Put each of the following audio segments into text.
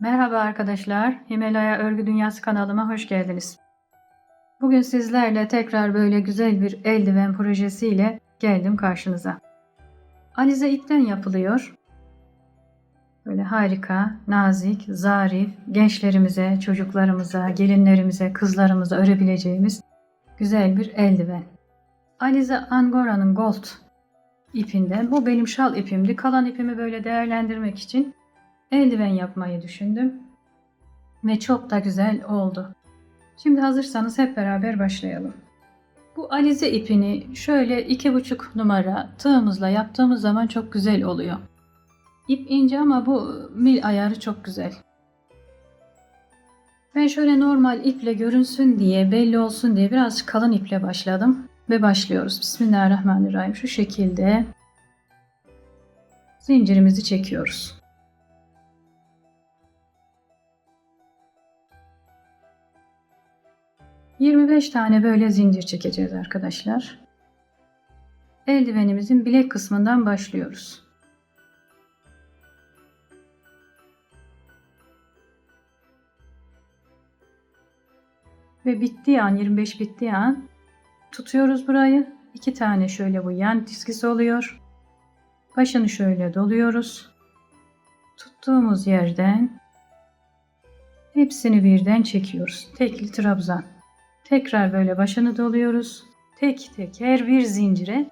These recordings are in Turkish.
Merhaba arkadaşlar, Himalaya Örgü Dünyası kanalıma hoş geldiniz. Bugün sizlerle tekrar böyle güzel bir eldiven projesiyle geldim karşınıza. Alize ipten yapılıyor. Böyle harika, nazik, zarif, gençlerimize, çocuklarımıza, gelinlerimize, kızlarımıza örebileceğimiz güzel bir eldiven. Alize Angora'nın Gold ipinden. Bu benim şal ipimdi. Kalan ipimi böyle değerlendirmek için eldiven yapmayı düşündüm. Ve çok da güzel oldu. Şimdi hazırsanız hep beraber başlayalım. Bu alize ipini şöyle iki buçuk numara tığımızla yaptığımız zaman çok güzel oluyor. İp ince ama bu mil ayarı çok güzel. Ben şöyle normal iple görünsün diye, belli olsun diye biraz kalın iple başladım ve başlıyoruz. Bismillahirrahmanirrahim. Şu şekilde zincirimizi çekiyoruz. Yirmi beş tane böyle zincir çekeceğiz arkadaşlar. Eldivenimizin bilek kısmından başlıyoruz. Ve bittiği an 25 bittiği an tutuyoruz burayı. İki tane şöyle bu yan çizgisi oluyor. Başını şöyle doluyoruz. Tuttuğumuz yerden hepsini birden çekiyoruz. Tekli trabzan. Tekrar böyle başını doluyoruz. Tek tek her bir zincire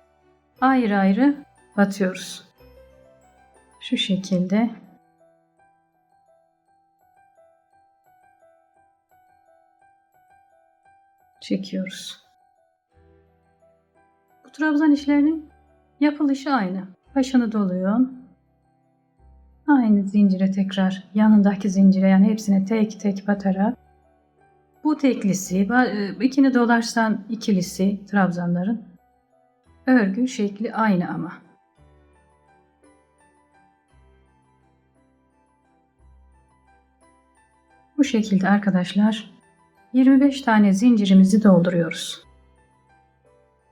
ayrı ayrı batıyoruz. Şu şekilde çekiyoruz. Bu trabzan işlerinin yapılışı aynı. Başını doluyorsun. Aynı zincire tekrar yanındaki zincire yani hepsine tek tek batarak bu teklisi, ikini dolarsan ikilisi trabzanların örgü şekli aynı ama. Bu şekilde arkadaşlar 25 tane zincirimizi dolduruyoruz.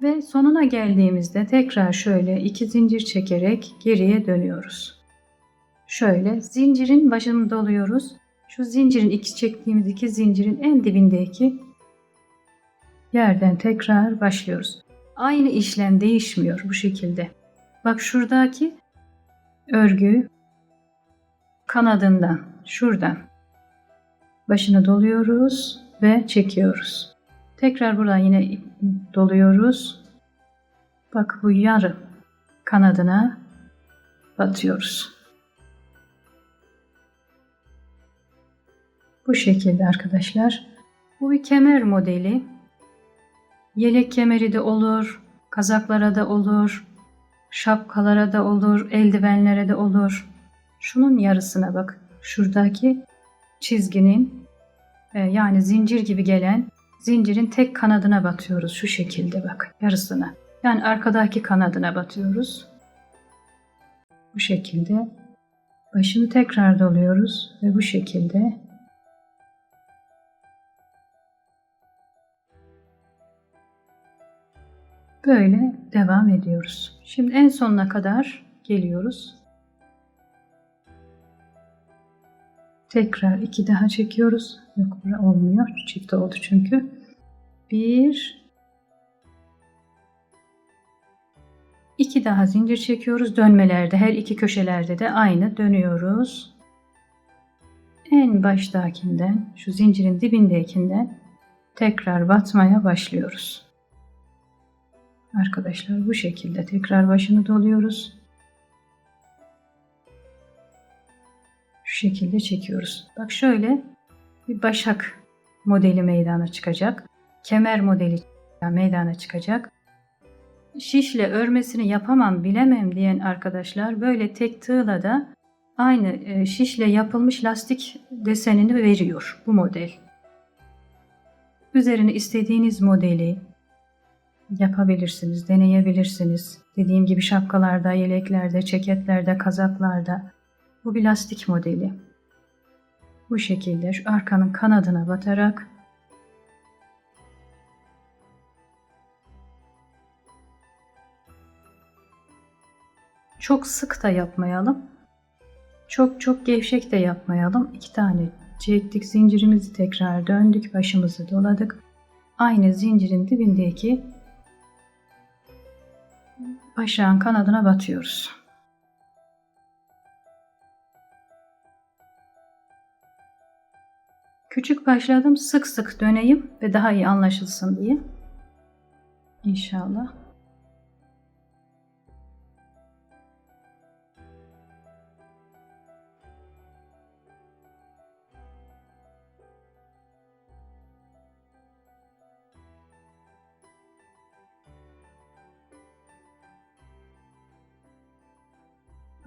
Ve sonuna geldiğimizde tekrar şöyle iki zincir çekerek geriye dönüyoruz. Şöyle zincirin başını doluyoruz. Şu zincirin iki çektiğimiz iki zincirin en dibindeki yerden tekrar başlıyoruz. Aynı işlem değişmiyor bu şekilde. Bak şuradaki örgü kanadından, şuradan başını doluyoruz ve çekiyoruz. Tekrar buradan yine doluyoruz. Bak bu yarı kanadına batıyoruz. Bu şekilde arkadaşlar. Bu bir kemer modeli. Yelek kemeri de olur, kazaklara da olur, şapkalara da olur, eldivenlere de olur. Şunun yarısına bak. Şuradaki çizginin e, yani zincir gibi gelen zincirin tek kanadına batıyoruz şu şekilde bak yarısına. Yani arkadaki kanadına batıyoruz. Bu şekilde başını tekrar doluyoruz ve bu şekilde Böyle devam ediyoruz. Şimdi en sonuna kadar geliyoruz. Tekrar iki daha çekiyoruz. Yok bura olmuyor. Çift oldu çünkü. Bir. iki daha zincir çekiyoruz. Dönmelerde her iki köşelerde de aynı dönüyoruz. En baştakinden şu zincirin dibindekinden tekrar batmaya başlıyoruz. Arkadaşlar bu şekilde tekrar başını doluyoruz. Şu şekilde çekiyoruz. Bak şöyle bir başak modeli meydana çıkacak. Kemer modeli meydana çıkacak. Şişle örmesini yapamam bilemem diyen arkadaşlar böyle tek tığla da aynı şişle yapılmış lastik desenini veriyor bu model. Üzerine istediğiniz modeli yapabilirsiniz, deneyebilirsiniz. Dediğim gibi şapkalarda, yeleklerde, ceketlerde, kazaklarda. Bu bir lastik modeli. Bu şekilde şu arkanın kanadına batarak çok sık da yapmayalım. Çok çok gevşek de yapmayalım. İki tane çektik zincirimizi tekrar döndük başımızı doladık. Aynı zincirin dibindeki başağın kanadına batıyoruz. Küçük başladım sık sık döneyim ve daha iyi anlaşılsın diye. İnşallah.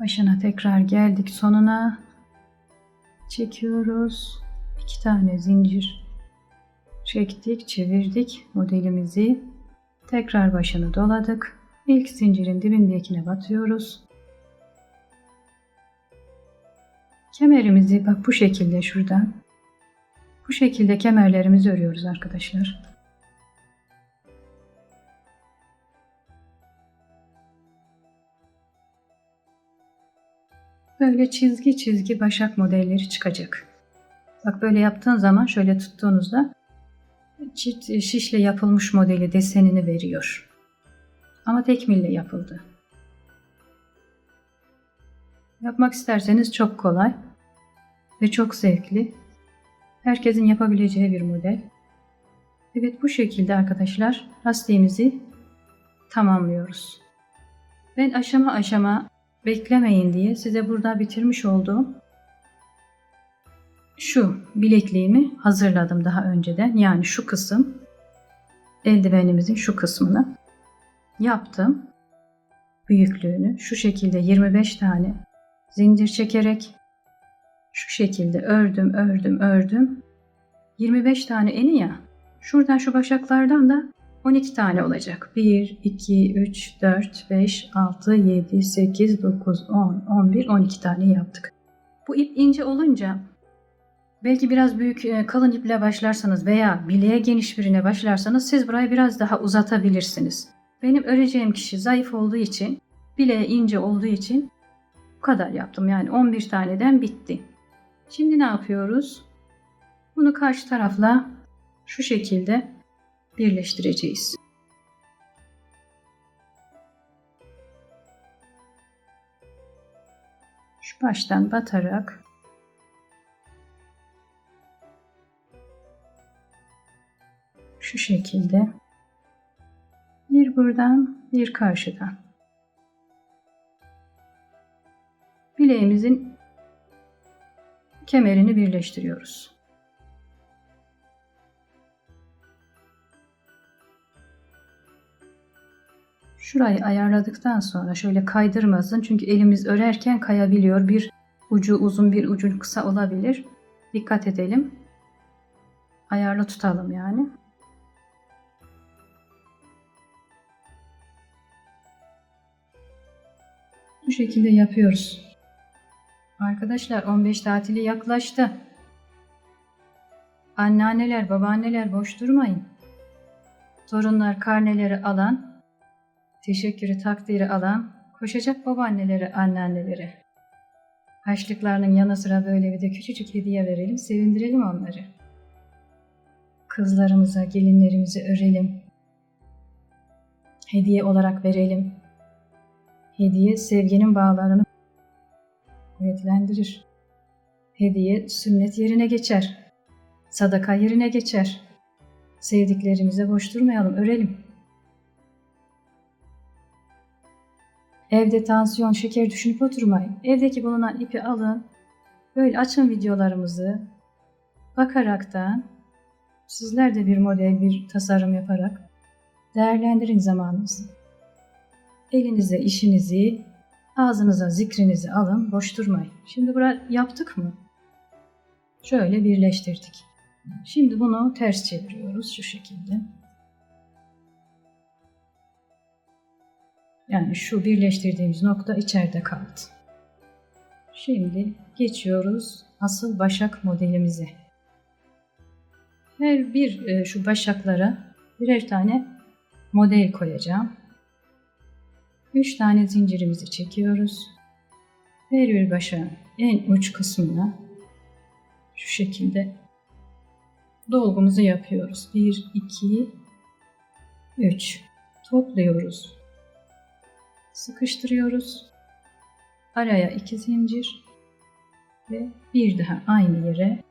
Başına tekrar geldik sonuna. Çekiyoruz. İki tane zincir çektik, çevirdik modelimizi. Tekrar başını doladık. İlk zincirin dibindekine batıyoruz. Kemerimizi bak bu şekilde şuradan. Bu şekilde kemerlerimizi örüyoruz arkadaşlar. Böyle çizgi çizgi başak modelleri çıkacak. Bak böyle yaptığın zaman şöyle tuttuğunuzda şişle yapılmış modeli desenini veriyor. Ama tekmille yapıldı. Yapmak isterseniz çok kolay ve çok zevkli. Herkesin yapabileceği bir model. Evet bu şekilde arkadaşlar lastiğimizi tamamlıyoruz. Ben aşama aşama beklemeyin diye size burada bitirmiş olduğum şu bilekliğimi hazırladım daha önceden. Yani şu kısım eldivenimizin şu kısmını yaptım. Büyüklüğünü şu şekilde 25 tane zincir çekerek şu şekilde ördüm, ördüm, ördüm. 25 tane eni ya. Şuradan şu başaklardan da 12 tane olacak. 1, 2, 3, 4, 5, 6, 7, 8, 9, 10, 11, 12 tane yaptık. Bu ip ince olunca belki biraz büyük e, kalın iple başlarsanız veya bileğe geniş birine başlarsanız siz burayı biraz daha uzatabilirsiniz. Benim öreceğim kişi zayıf olduğu için bileğe ince olduğu için bu kadar yaptım. Yani 11 taneden bitti. Şimdi ne yapıyoruz? Bunu karşı tarafla şu şekilde birleştireceğiz. Şu baştan batarak şu şekilde bir buradan bir karşıdan bileğimizin kemerini birleştiriyoruz. Şurayı ayarladıktan sonra şöyle kaydırmasın çünkü elimiz örerken kayabiliyor. Bir ucu uzun bir ucu kısa olabilir. Dikkat edelim. Ayarlı tutalım yani. Bu şekilde yapıyoruz. Arkadaşlar 15 tatili yaklaştı. Anneanneler, babaanneler boş durmayın. Torunlar karneleri alan, teşekkürü takdiri alan, koşacak babaanneleri, anneanneleri. Haçlıklarının yanı sıra böyle bir de küçücük hediye verelim, sevindirelim onları. Kızlarımıza, gelinlerimize örelim. Hediye olarak verelim. Hediye sevginin bağlarını kuvvetlendirir. Hediye sünnet yerine geçer. Sadaka yerine geçer. Sevdiklerimize boş durmayalım, örelim. Evde tansiyon, şeker düşünüp oturmayın. Evdeki bulunan ipi alın. Böyle açın videolarımızı. Bakaraktan sizler de bir model, bir tasarım yaparak değerlendirin zamanınızı. Elinize işinizi, ağzınıza zikrinizi alın, boş durmayın. Şimdi buraya yaptık mı? Şöyle birleştirdik. Şimdi bunu ters çeviriyoruz şu şekilde. Yani şu birleştirdiğimiz nokta içeride kaldı. Şimdi geçiyoruz asıl başak modelimize. Her bir e, şu başaklara birer tane model koyacağım. 3 tane zincirimizi çekiyoruz. her bir başağın en uç kısmına şu şekilde dolgumuzu yapıyoruz. 1, 2, 3. Topluyoruz. Sıkıştırıyoruz. Araya iki zincir ve bir daha aynı yere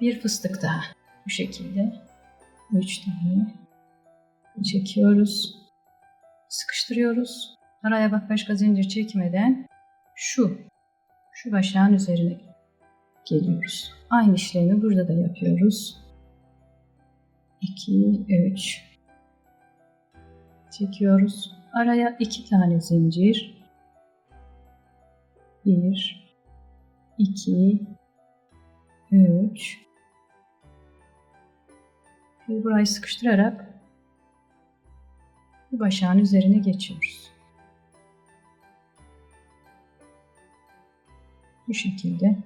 bir fıstık daha. Bu şekilde 3 tane çekiyoruz. Sıkıştırıyoruz. Araya bak başka zincir çekmeden şu şu başağın üzerine geliyoruz. Aynı işlemi burada da yapıyoruz. 2 3 çekiyoruz. Araya iki tane zincir. 1 2 3 burayı sıkıştırarak bu başağın üzerine geçiyoruz. Bu şekilde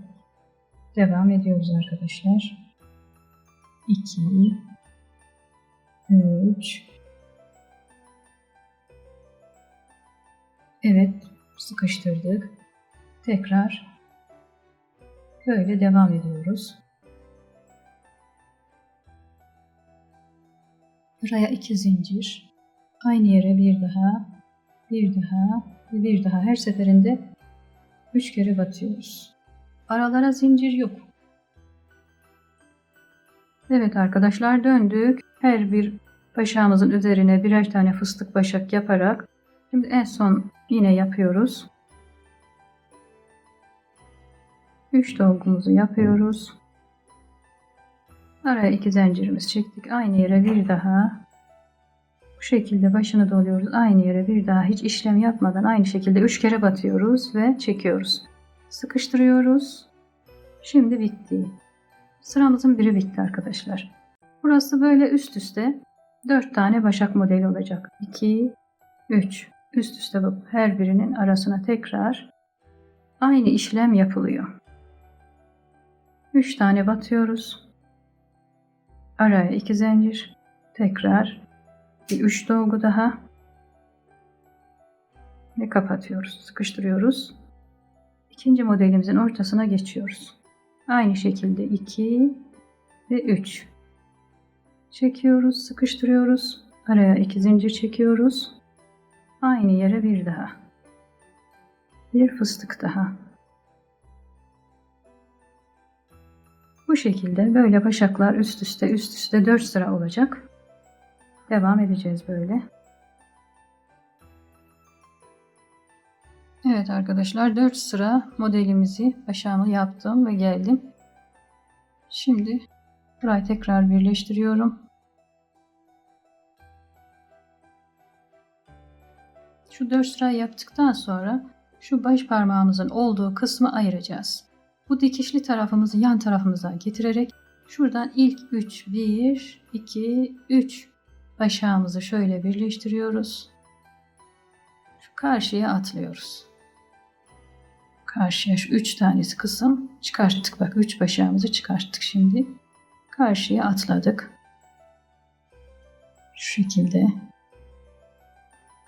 devam ediyoruz arkadaşlar. 2 3 Evet, sıkıştırdık. Tekrar böyle devam ediyoruz. Buraya iki zincir. Aynı yere bir daha, bir daha ve bir daha her seferinde üç kere batıyoruz. Aralara zincir yok. Evet arkadaşlar döndük. Her bir başağımızın üzerine birer tane fıstık başak yaparak şimdi en son yine yapıyoruz. 3 dolgumuzu yapıyoruz. Araya iki zincirimiz çektik. Aynı yere bir daha bu şekilde başını doluyoruz. Aynı yere bir daha hiç işlem yapmadan aynı şekilde üç kere batıyoruz ve çekiyoruz. Sıkıştırıyoruz. Şimdi bitti. Sıramızın biri bitti arkadaşlar. Burası böyle üst üste 4 tane başak modeli olacak. 2, 3. Üst üste bu. Her birinin arasına tekrar aynı işlem yapılıyor. 3 tane batıyoruz. Araya 2 zincir. Tekrar bir 3 dolgu daha. Ve kapatıyoruz. Sıkıştırıyoruz. İkinci modelimizin ortasına geçiyoruz. Aynı şekilde 2 ve 3. Çekiyoruz, sıkıştırıyoruz. Araya 2 zincir çekiyoruz. Aynı yere bir daha. Bir fıstık daha. Bu şekilde böyle başaklar üst üste üst üste 4 sıra olacak. Devam edeceğiz böyle. Evet arkadaşlar 4 sıra modelimizi başağımı yaptım ve geldim. Şimdi burayı tekrar birleştiriyorum. Şu 4 sıra yaptıktan sonra şu baş parmağımızın olduğu kısmı ayıracağız. Bu dikişli tarafımızı yan tarafımıza getirerek şuradan ilk 3 1 2 3 başağımızı şöyle birleştiriyoruz. Şu karşıya atlıyoruz. Karşıya şu 3 tanesi kısım çıkarttık. Bak 3 başağımızı çıkarttık şimdi. Karşıya atladık. Şu şekilde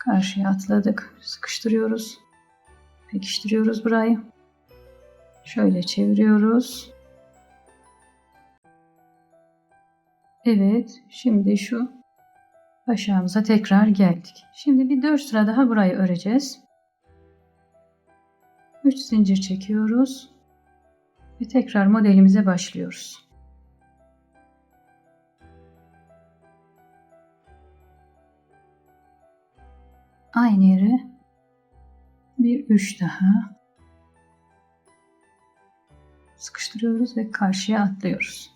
karşıya atladık. Sıkıştırıyoruz. Pekiştiriyoruz burayı. Şöyle çeviriyoruz. Evet, şimdi şu başağımıza tekrar geldik. Şimdi bir 4 sıra daha burayı öreceğiz. 3 zincir çekiyoruz ve tekrar modelimize başlıyoruz. Aynı yere bir 3 daha sıkıştırıyoruz ve karşıya atlıyoruz.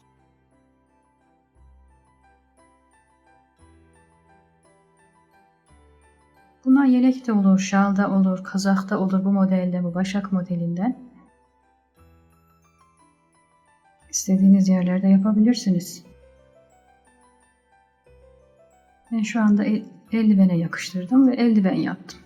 Buna yelek de olur, şal da olur, kazak da olur bu modelde, bu başak modelinden. İstediğiniz yerlerde yapabilirsiniz. Ben şu anda eldivene yakıştırdım ve eldiven yaptım.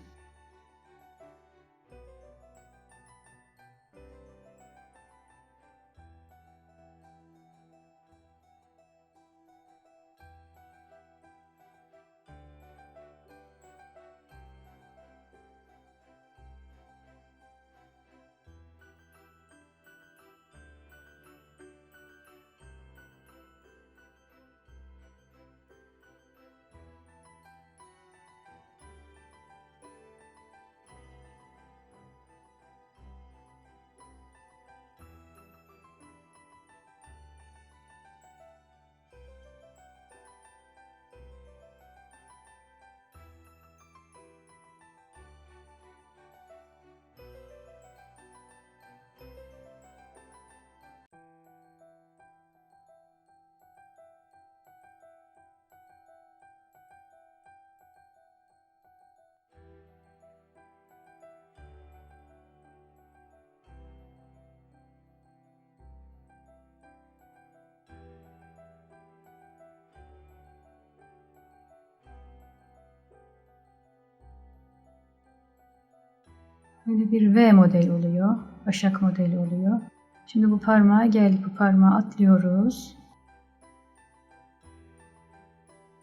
Böyle bir V model oluyor. Başak modeli oluyor. Şimdi bu parmağa geldik. Bu parmağı atlıyoruz.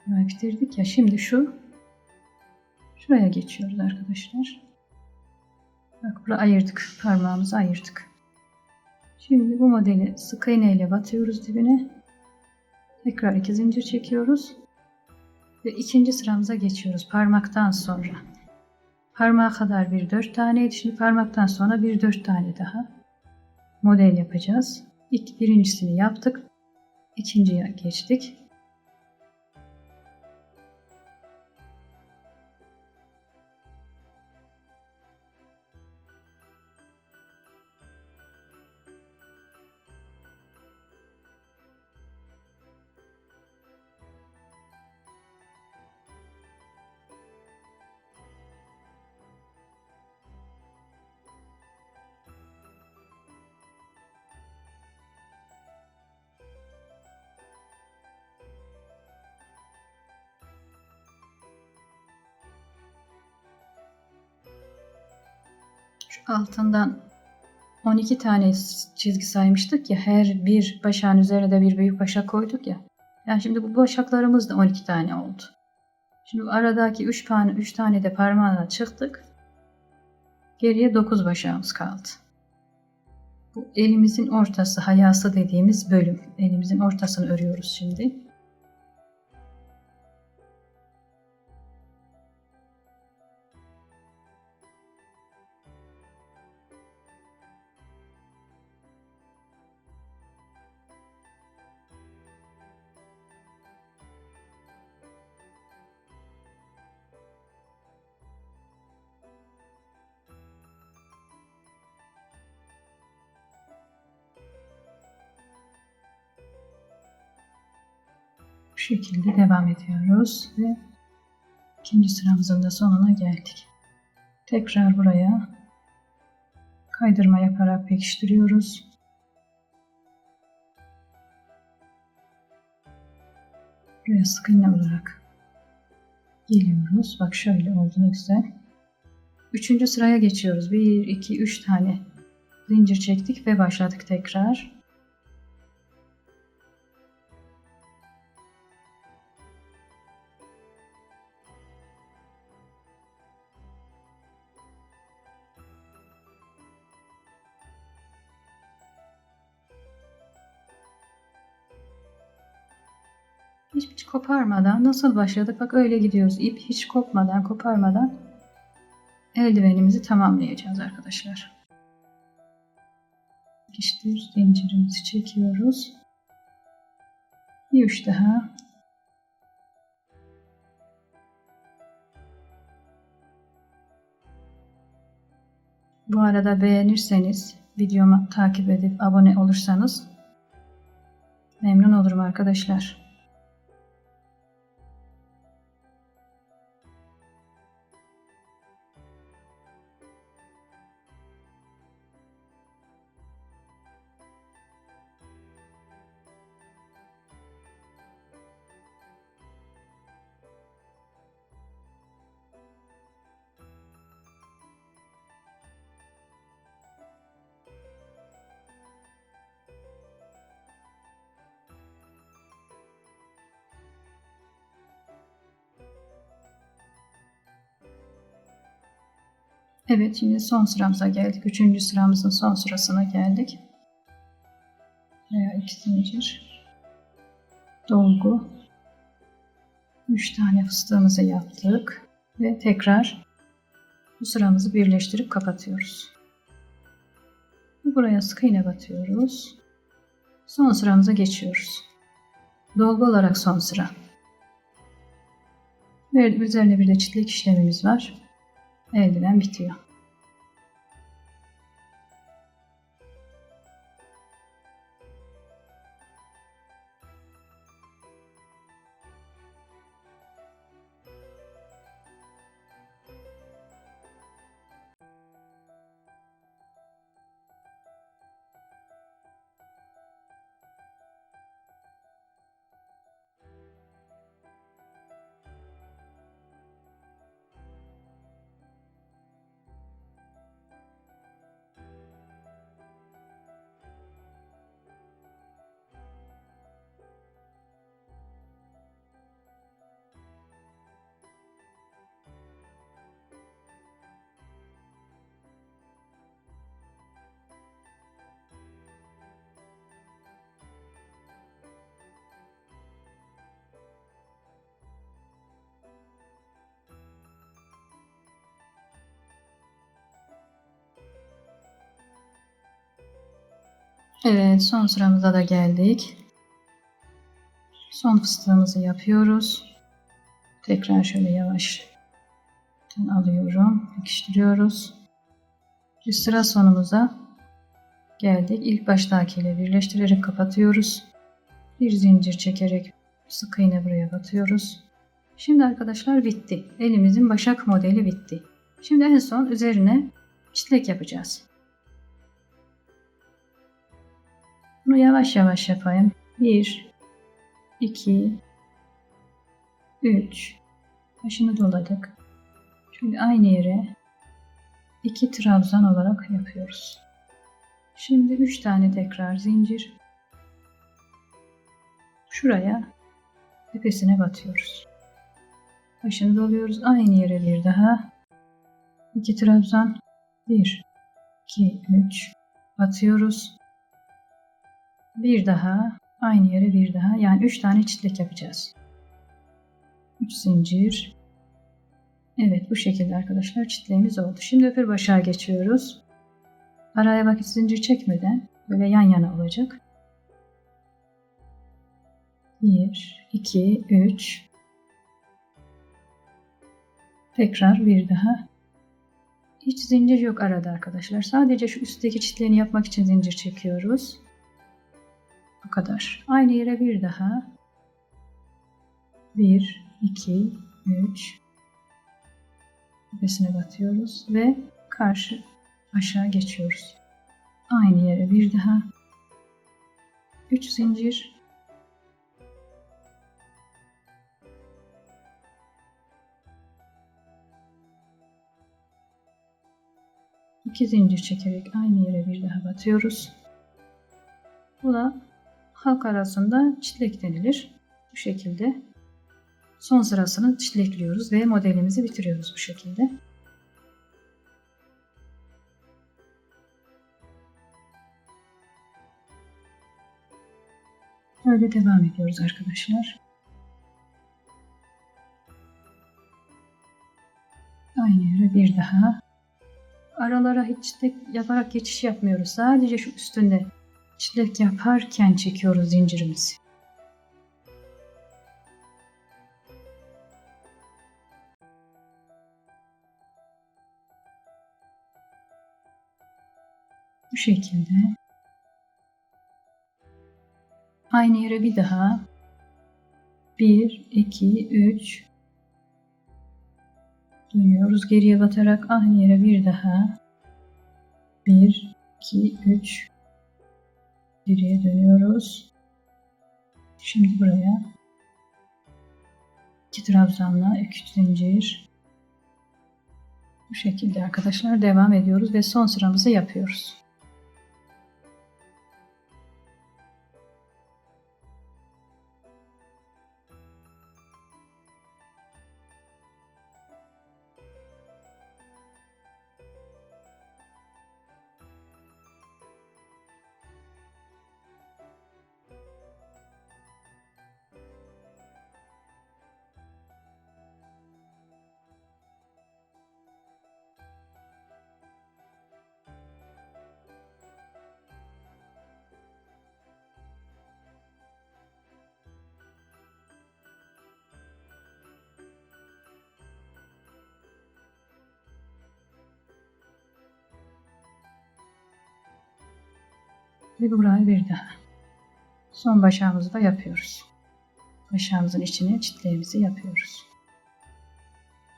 Burayı bitirdik ya. Şimdi şu şuraya geçiyoruz arkadaşlar. Bak buraya ayırdık. Parmağımızı ayırdık. Şimdi bu modeli sık iğne ile batıyoruz dibine. Tekrar iki zincir çekiyoruz. Ve ikinci sıramıza geçiyoruz parmaktan sonra. Parmağa kadar bir dört taneydi. Şimdi parmaktan sonra bir dört tane daha model yapacağız. İlk birincisini yaptık. İkinciye geçtik. Altından 12 tane çizgi saymıştık ya her bir başağın üzerine de bir büyük başak koyduk ya. Yani şimdi bu başaklarımız da 12 tane oldu. Şimdi aradaki 3 tane 3 tane de parmağına çıktık. Geriye 9 başağımız kaldı. Bu elimizin ortası, hayası dediğimiz bölüm. Elimizin ortasını örüyoruz şimdi. Şekilde devam ediyoruz ve ikinci sıramızın da sonuna geldik. Tekrar buraya kaydırma yaparak pekiştiriyoruz. Buraya sık iğne olarak geliyoruz. Bak şöyle oldu ne güzel. Üçüncü sıraya geçiyoruz. Bir, iki, üç tane zincir çektik ve başladık tekrar. Koparmadan nasıl başladık? Bak öyle gidiyoruz. İp hiç kopmadan, koparmadan eldivenimizi tamamlayacağız arkadaşlar. İşte zincirimizi çekiyoruz. Bir üç daha. Bu arada beğenirseniz, videomu takip edip abone olursanız memnun olurum arkadaşlar. Evet şimdi son sıramıza geldik. Üçüncü sıramızın son sırasına geldik. Veya iki zincir. Dolgu. Üç tane fıstığımızı yaptık. Ve tekrar bu sıramızı birleştirip kapatıyoruz. Buraya sık iğne batıyoruz. Son sıramıza geçiyoruz. Dolgu olarak son sıra. Ve üzerine bir de çitlek işlemimiz var eldiven bitiyor. Evet son sıramıza da geldik. Son fıstığımızı yapıyoruz. Tekrar şöyle yavaş alıyorum. Pekiştiriyoruz. Bir sıra sonumuza geldik. İlk baştakiyle birleştirerek kapatıyoruz. Bir zincir çekerek sık iğne buraya batıyoruz. Şimdi arkadaşlar bitti. Elimizin başak modeli bitti. Şimdi en son üzerine çitlek yapacağız. Bunu yavaş yavaş yapayım. 1 2 3 Başını doladık. Şimdi aynı yere iki trabzan olarak yapıyoruz. Şimdi 3 tane tekrar zincir. Şuraya tepesine batıyoruz. Başını doluyoruz. Aynı yere bir daha. 2 trabzan. 1 2 3 batıyoruz. Bir daha aynı yere bir daha yani 3 tane çitlek yapacağız. 3 zincir. Evet bu şekilde arkadaşlar çitleğimiz oldu. Şimdi öpür başa geçiyoruz. Araya vakit zincir çekmeden böyle yan yana olacak. 1, 2, 3. Tekrar bir daha. Hiç zincir yok arada arkadaşlar. Sadece şu üstteki çitleğini yapmak için zincir çekiyoruz. Bu kadar. Aynı yere bir daha. 1, 2, 3. Tepesine batıyoruz ve karşı aşağı geçiyoruz. Aynı yere bir daha. 3 zincir. İki zincir çekerek aynı yere bir daha batıyoruz. Buna halk arasında çitlek denilir. Bu şekilde son sırasını çitlekliyoruz ve modelimizi bitiriyoruz bu şekilde. Böyle devam ediyoruz arkadaşlar. Aynı yere bir daha. Aralara hiç çitlek yaparak geçiş yapmıyoruz. Sadece şu üstünde çitlek yaparken çekiyoruz zincirimizi. Bu şekilde. Aynı yere bir daha. 1, 2, 3. Dönüyoruz geriye batarak aynı yere bir daha. 1, 2, 3. Geriye dönüyoruz. Şimdi buraya 2 trabzanla 2 zincir. Bu şekilde arkadaşlar devam ediyoruz ve son sıramızı yapıyoruz. Ve burayı bir daha. Son başağımızı da yapıyoruz. Başağımızın içine çitlerimizi yapıyoruz.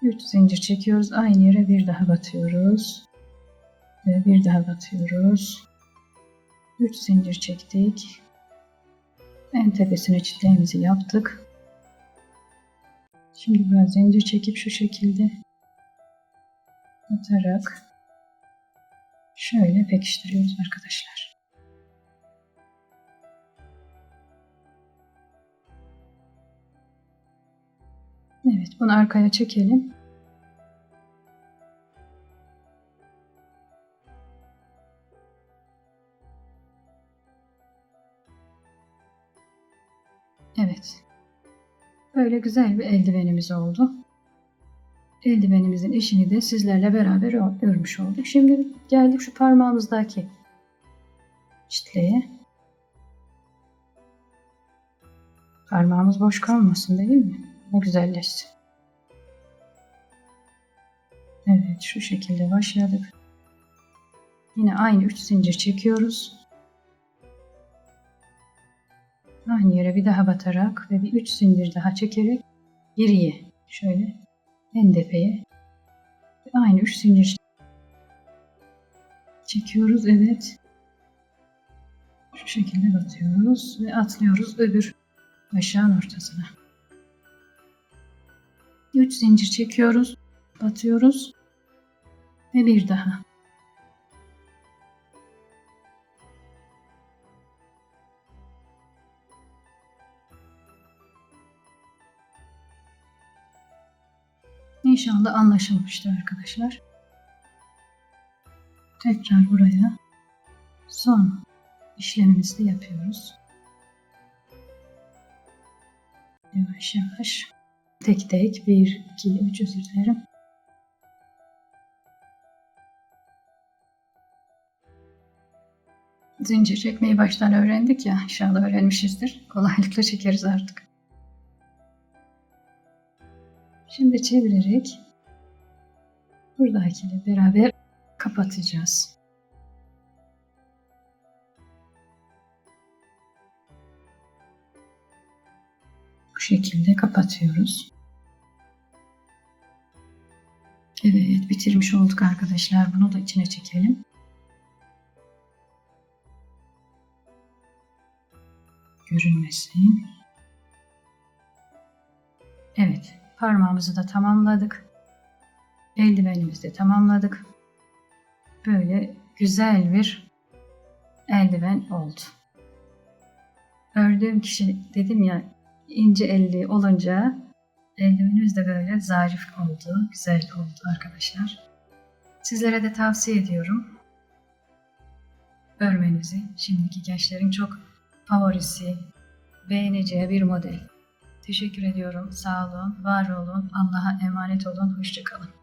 3 zincir çekiyoruz. Aynı yere bir daha batıyoruz. Ve bir daha batıyoruz. 3 zincir çektik. En tepesine çitlerimizi yaptık. Şimdi biraz zincir çekip şu şekilde batarak şöyle pekiştiriyoruz arkadaşlar. Evet, bunu arkaya çekelim. Evet. Böyle güzel bir eldivenimiz oldu. Eldivenimizin işini de sizlerle beraber örmüş olduk. Şimdi geldik şu parmağımızdaki çitleye. Parmağımız boş kalmasın değil mi? Ne güzelleşsin. Evet şu şekilde başladık. Yine aynı 3 zincir çekiyoruz. Aynı yere bir daha batarak ve bir 3 zincir daha çekerek geriye şöyle en tepeye aynı 3 zincir çekiyoruz. Evet. Şu şekilde batıyoruz ve atlıyoruz öbür aşağının ortasına. 3 zincir çekiyoruz, batıyoruz ve bir daha. İnşallah anlaşılmıştır arkadaşlar. Tekrar buraya son işlemimizi yapıyoruz. Yavaş yavaş. Tek tek 1, 2, 3 özür dilerim. Zincir çekmeyi baştan öğrendik ya. İnşallah öğrenmişizdir. Kolaylıkla çekeriz artık. Şimdi çevirerek buradakiyle beraber kapatacağız. Bu şekilde kapatıyoruz. Evet bitirmiş olduk arkadaşlar. Bunu da içine çekelim. Görünmesin. Evet parmağımızı da tamamladık. Eldivenimizi de tamamladık. Böyle güzel bir eldiven oldu. Ördüğüm kişi dedim ya ince elli olunca eldivenimiz de böyle zarif oldu, güzel oldu arkadaşlar. Sizlere de tavsiye ediyorum. Örmenizi şimdiki gençlerin çok favorisi, beğeneceği bir model. Teşekkür ediyorum. Sağ olun, var olun, Allah'a emanet olun, hoşçakalın.